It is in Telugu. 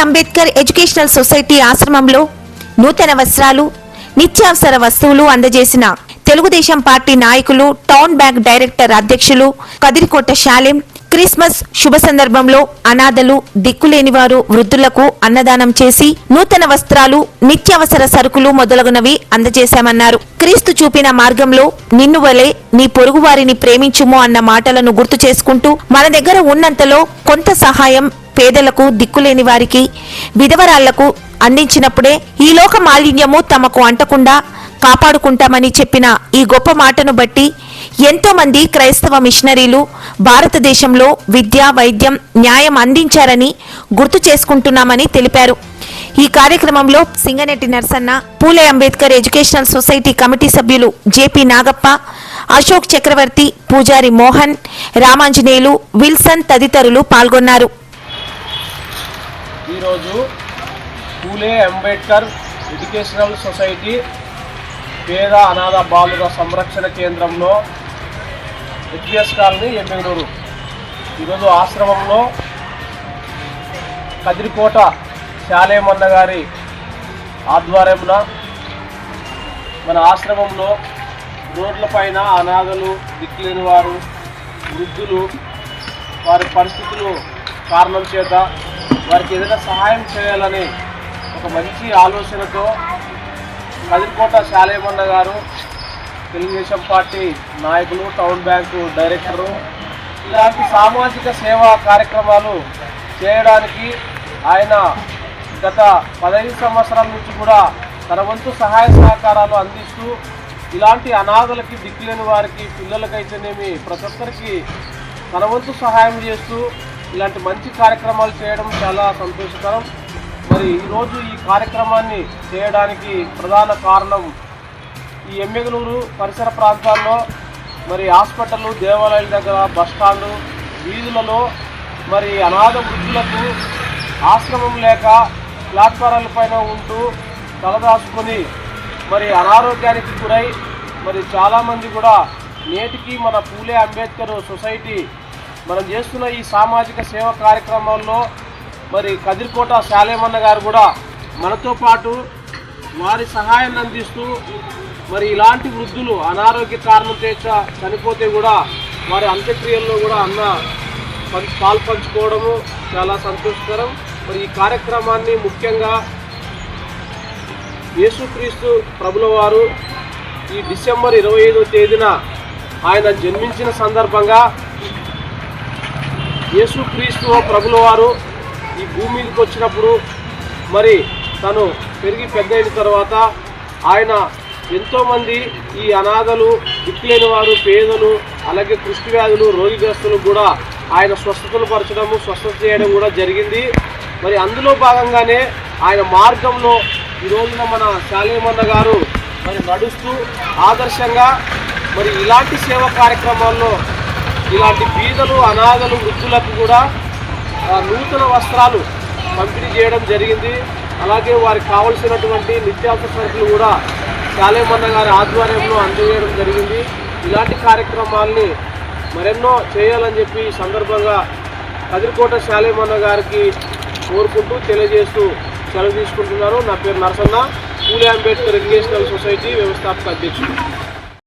అంబేద్కర్ ఎడ్యుకేషనల్ సొసైటీ ఆశ్రమంలో నూతన వస్త్రాలు నిత్యావసర వస్తువులు అందజేసిన తెలుగుదేశం పార్టీ నాయకులు టౌన్ బ్యాంక్ డైరెక్టర్ అధ్యక్షులు కదిరికోట శాలెం క్రిస్మస్ శుభ సందర్భంలో అనాథలు దిక్కులేని వారు వృద్ధులకు అన్నదానం చేసి నూతన వస్త్రాలు నిత్యావసర సరుకులు మొదలగునవి అందజేశామన్నారు. క్రీస్తు చూపిన మార్గంలో నిన్ను వలె నీ పొరుగువారిని ప్రేమించుము అన్న మాటలను గుర్తు చేసుకుంటూ మన దగ్గర ఉన్నంతలో కొంత సహాయం పేదలకు దిక్కులేని వారికి విధవరాళ్ళకు అందించినప్పుడే ఈ లోక మాలిన్యము తమకు అంటకుండా కాపాడుకుంటామని చెప్పిన ఈ గొప్ప మాటను బట్టి ఎంతో మంది క్రైస్తవ మిషనరీలు భారతదేశంలో విద్య వైద్యం న్యాయం అందించారని గుర్తు చేసుకుంటున్నామని తెలిపారు. ఈ కార్యక్రమంలో Singanetti Narsanna Phule Ambedkar educational society committee సభ్యులు జేపీ నాగప్ప అశోక్ చక్రవర్తి పూజారి మోహన్ రామాంజనేయులు విల్సన్ తదితరులు పాల్గొన్నారు. ఈరోజు పూలే అంబేద్కర్ ఎడ్యుకేషనల్ సొసైటీ పేద అనాథ బాలుర సంరక్షణ కేంద్రంలో హెచ్పిఎస్ కాలనీ ఎమ్మెగనూరు. ఈరోజు ఆశ్రమంలో కదిరికోట శాలేమన్న గారి ఆధ్వర్యమున మన ఆశ్రమంలో రోడ్లపైన అనాథలు దిక్కులేని వారు వృద్ధులు వారి పరిస్థితులు కారణం చేత వారికి ఏదైనా సహాయం చేయాలని ఒక మంచి ఆలోచనతో కదిరికోట శాలేమన్న గారు తెలుగుదేశం పార్టీ నాయకులు టౌన్ బ్యాంకు డైరెక్టరు ఇలాంటి సామాజిక సేవా కార్యక్రమాలు చేయడానికి ఆయన గత పదహైదు సంవత్సరాల నుంచి కూడా తన వంతు సహాయ సహకారాలు అందిస్తూ ఇలాంటి అనాథలకి దిక్కులేని వారికి పిల్లలకైతేనేమి ప్రతి ఒక్కరికి తన వంతు సహాయం చేస్తూ ఇలాంటి మంచి కార్యక్రమాలు చేయడం చాలా సంతోషకరం. మరి ఈరోజు ఈ కార్యక్రమాన్ని చేయడానికి ప్రధాన కారణం ఈ ఎమ్మెగలూరు పరిసర ప్రాంతాల్లో మరి హాస్పిటల్ దేవాలయాల దగ్గర బస్టాండ్లు వీధులలో మరి అనాథ వృద్ధులకు ఆశ్రమం లేక ప్లాట్ఫారాల పైన ఉంటూ తలదాచుకొని మరి అనారోగ్యానికి గురై మరి చాలామంది కూడా నేటికి మన పూలే అంబేద్కర్ సొసైటీ మనం చేస్తున్న ఈ సామాజిక సేవ కార్యక్రమాల్లో మరి కదిరికోట శాలేమన్న గారు కూడా మనతో పాటు వారి సహాయాన్ని అందిస్తూ మరి ఇలాంటి వృద్ధులు అనారోగ్య కారణం చేత చనిపోతే కూడా వారి అంత్యక్రియల్లో కూడా అన్న పం- పాలు పంచుకోవడము చాలా సంతోషకరం. మరి ఈ కార్యక్రమాన్ని ముఖ్యంగా యేసుక్రీస్తు ప్రభుల వారు ఈ డిసెంబర్ ఇరవై తేదీన ఆయన జన్మించిన సందర్భంగా యేసుక్రీస్తు ప్రభుల వారు ఈ భూమి మీదకి వచ్చినప్పుడు మరి తను పెరిగి పెద్ద అయిన తర్వాత ఆయన ఎంతోమంది ఈ అనాథలు దిక్కులేని వారు పేదలు అలాగే కృష్టి వ్యాధులు రోగిగ్రస్తులు కూడా ఆయన స్వస్థతలు పరచడము స్వస్థత చేయడం కూడా జరిగింది. మరి అందులో భాగంగానే ఆయన మార్గంలో ఈ రోజున మన శాలేమన్న గారు మరి నడుస్తూ ఆదర్శంగా మరి ఇలాంటి సేవా కార్యక్రమాల్లో ఇలాంటి బీదలు అనాథలు వృద్ధులకు కూడా నూతన వస్త్రాలు పంపిణీ చేయడం జరిగింది. అలాగే వారికి కావలసినటువంటి నిత్యావసర సరుకులు కూడా శాలేమన్న గారి ఆధ్వర్యంలో అందజేయడం జరిగింది. ఇలాంటి కార్యక్రమాల్ని మరెన్నో చేయాలని చెప్పి ఈ సందర్భంగా కదిరికోట శాలేమన్న గారికి కోరుకుంటూ తెలియజేస్తూ సెలవు తీసుకుంటున్నాను నా పేరు నరసన్న పూలే అంబేద్కర్ ఎడ్యుకేషనల్ సొసైటీ వ్యవస్థాపక అధ్యక్షుడు.